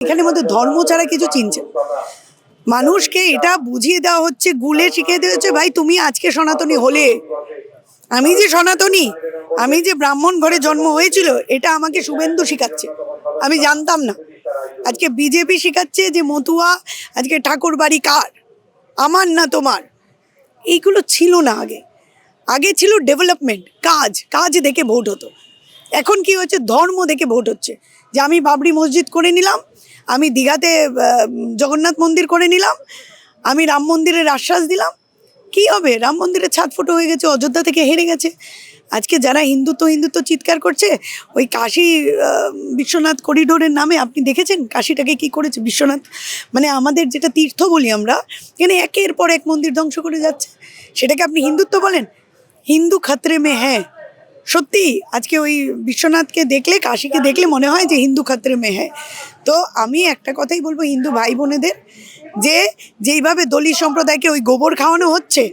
এখানে মধ্যে ধর্ম ছাড়া কিছু চিনছে মানুষকে এটা বুঝিয়ে দেওয়া হচ্ছে, গুলে শিখিয়ে দেওয়া হচ্ছে, ভাই, তুমি আজকে সনাতনী হলে। আমি যে সনাতনী, আমি যে ব্রাহ্মণ ঘরে জন্ম হয়েছিল, এটা আমাকে শুভেন্দু শিখাচ্ছে। আমি জানতাম না। আজকে বিজেপি শিখাচ্ছে যে, মতুয়া, আজকে ঠাকুর বাড়ি কার? আমার না তোমার? এইগুলো ছিল না আগে। আগে ছিল ডেভেলপমেন্ট, কাজ। কাজ দেখে ভোট হতো। এখন কি হচ্ছে? ধর্ম দেখে ভোট হচ্ছে। যে আমি বাবরি মসজিদ করে নিলাম আমি দীঘাতে জগন্নাথ মন্দির করে নিলাম, আমি রাম মন্দিরের আশ্বাস দিলাম। কি হবে? রাম মন্দিরের ছাদ ফুটো হয়ে গেছে, অযোধ্যা থেকে হেরে গেছে। আজকে যারা হিন্দুত্ব হিন্দুত্ব চিৎকার করছে, ওই কাশী বিশ্বনাথ করিডোরের নামে আপনি দেখেছেন? কাশীটাকে কি করেছে বিশ্বনাথ? মানে আমাদের যেটা তীর্থ বলি আমরা, এখানে একের পর এক মন্দির ধ্বংস করে যাচ্ছে। সেটাকে আপনি হিন্দুত্ব বলেন? হিন্দু খাতরে মে হ্যাঁ সত্যি, আজকে ওই বিশ্বনাথকে দেখলে, কাশিকে দেখলে মনে হয় যে হিন্দু খাত্রে মে হ্যাঁ। তো আমি একটা কথাই বলব হিন্দু ভাই বোনেদের যে যেইভাবে দলিত সম্প্রদায়কে ওই গোবর খাওয়ানো হচ্ছে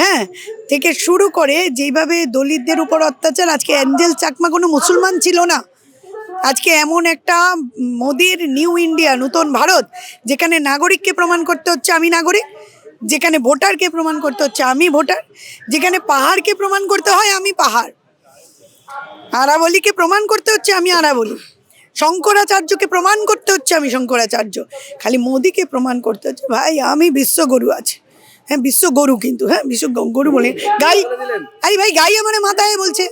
হ্যাঁ থেকে শুরু করে যেইভাবে দলিতদের উপর অত্যাচার, আজকে অ্যাঞ্জেল চাকমা কোনো মুসলমান ছিল না। আজকে এমন একটা মোদির নিউ ইন্ডিয়া, নতুন ভারত, যেখানে নাগরিককে প্রমাণ করতে হচ্ছে আমি নাগরিক, যেখানে ভোটারকে প্রমাণ করতে হচ্ছে আমি ভোটার, যেখানে পাহাড়কে প্রমাণ করতে হয় আমি পাহাড়। আরাবলীকে প্রমাণ করতে হচ্ছে আমি আরাবলি। শঙ্করাচার্যকে প্রমাণ করতে হচ্ছে আমি শঙ্করাচার্য। খালি মোদিকে প্রমাণ করতে হচ্ছে ভাই আমি বিশ্বগরু আছে। হ্যাঁ বিশ্ব গরু কিন্তু হ্যাঁ বিশ্ব গরু বলে। গাই আরে ভাই গাই আমার মাথায় বলছে।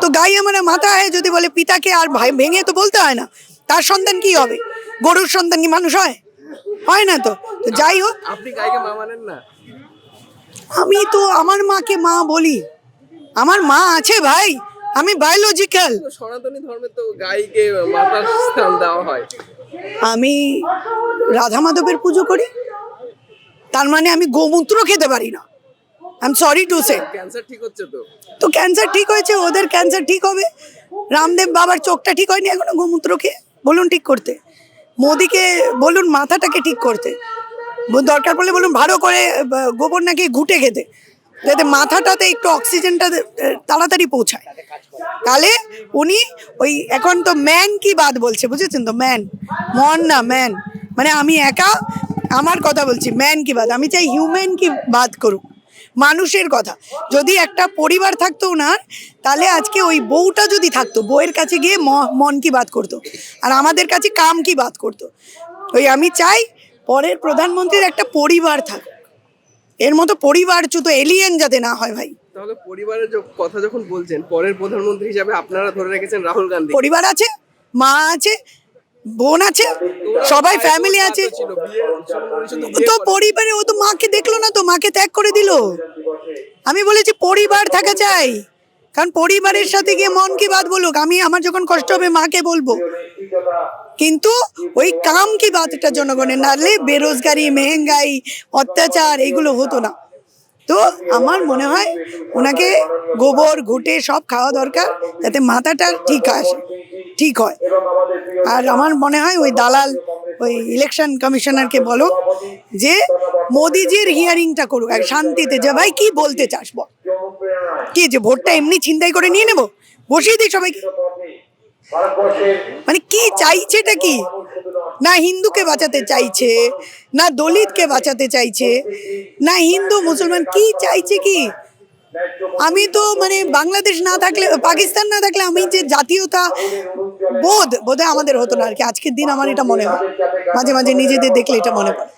তো গাই আমার মাথায় যদি বলে পিতাকে আর ভাই ভেঙে তো বলতে হয় না। তার সন্তান কি হবে? গরুর সন্তান কি মানুষ হয়? হয় না তো। তো যাই হোক। আপনি গাইকে মা মানেন না? আমি তো আমার মাকে মা বলি। আমার মা আছে ভাই আমি বায়োলজিক্যাল সনাতনী ধর্মে তো গাইকে মাতার স্থান দেওয়া হয়। আমি রাধা মাধবের পুজো করি তার মানে আমি গোমূত্র খেতে পারি না। I am sorry to say cancer ঠিক হচ্ছে তো? তো ক্যান্সার ঠিক হয়েছে ওদের ক্যান্সার ঠিক হবে। রামদেব বাবার চোখটা ঠিক হয়নি এখনও গোমূত্র খেয়ে। বলুন ঠিক করতে। মোদিকে বলুন মাথাটাকে ঠিক করতে। দরকার পড়লে বলুন ভালো করে গোবর নাকি ঘুটে খেতে। যাতে মাথাটাতে একটু অক্সিজেনটা তাড়াতাড়ি পৌঁছায়। তাহলে উনি ওই এখন তো ম্যান কি বাদ বলছে, বুঝেছেন তো? ম্যান মন না ম্যান মানে আমি একা আমার কথা বলছি ম্যান কি বাদ? আমি চাই হিউম্যান কি বাদ করুক। মানুষের কথা। যদি একটা পরিবার থাকতো ওনার তাহলে আজকে ওই বউটা যদি থাকতো, বউয়ের কাছে গিয়ে মন কি বাদ করতো, আর আমাদের কাছে কাম কি বাদ করতো। ওই আমি চাই পরের প্রধানমন্ত্রীর একটা পরিবার থাকুক। এর মতো পরিবার পরিবারচ্যুত এলিয়েন যাতে না হয় ভাই। তাহলে পরিবারের য- কথা যখন বলছেন পরের প্রধানমন্ত্রী হিসাবে আপনারা ধরে রেখেছেন রাহুল গান্ধী। পরিবার আছে মা আছে বোন আছে সবাই ফ্যামিলি আছে। তো পরিবারে ও তো মাকে দেখল না তো মাকে ত্যাগ করে দিল। আমি বলেছি পরিবার থাকা চাই কারণ পরিবারের সাথে গিয়ে মন কি বাদ বলুক আমি আমার যখন কষ্ট হবে মাকে বলব। কিন্তু ওই কাম কি বাতটা জনগণের নাহলে বেরোজগারি, মেহেঙ্গাই, অত্যাচার, এগুলো হতো না। তো আমার মনে হয় ওনাকে গোবর, ঘুটে সব খাওয়া দরকার যাতে মাথাটা ঠিক আসে, ঠিক হয়। আর আমার মনে হয় ওই দালাল, ওই ইলেকশন কমিশনারকে বলো যে মোদিজির হিয়ারিংটা করুক এক শান্তিতে যে ভাই কি বলতে চাস বল? কি যে ভোটটা এমনি ছিনতাই করে নিয়ে নেব? বসিয়ে দিই সবাইকে। মানে কি চাইছেটা কি? না হিন্দুকে বাঁচাতে চাইছে, না দলিতকে বাঁচাতে চাইছে, না হিন্দু মুসলমান কি চাইছে কি? আমি তো মানে বাংলাদেশ না থাকলে, পাকিস্তান না থাকলে আমি যে জাতীয়তা বোধ, বোধহয় আমাদের হতো না আর কি। আজকের দিন আমার এটা মনে হয়। মাঝে মাঝে নিজেদের দেখলে এটা মনে পড়ে।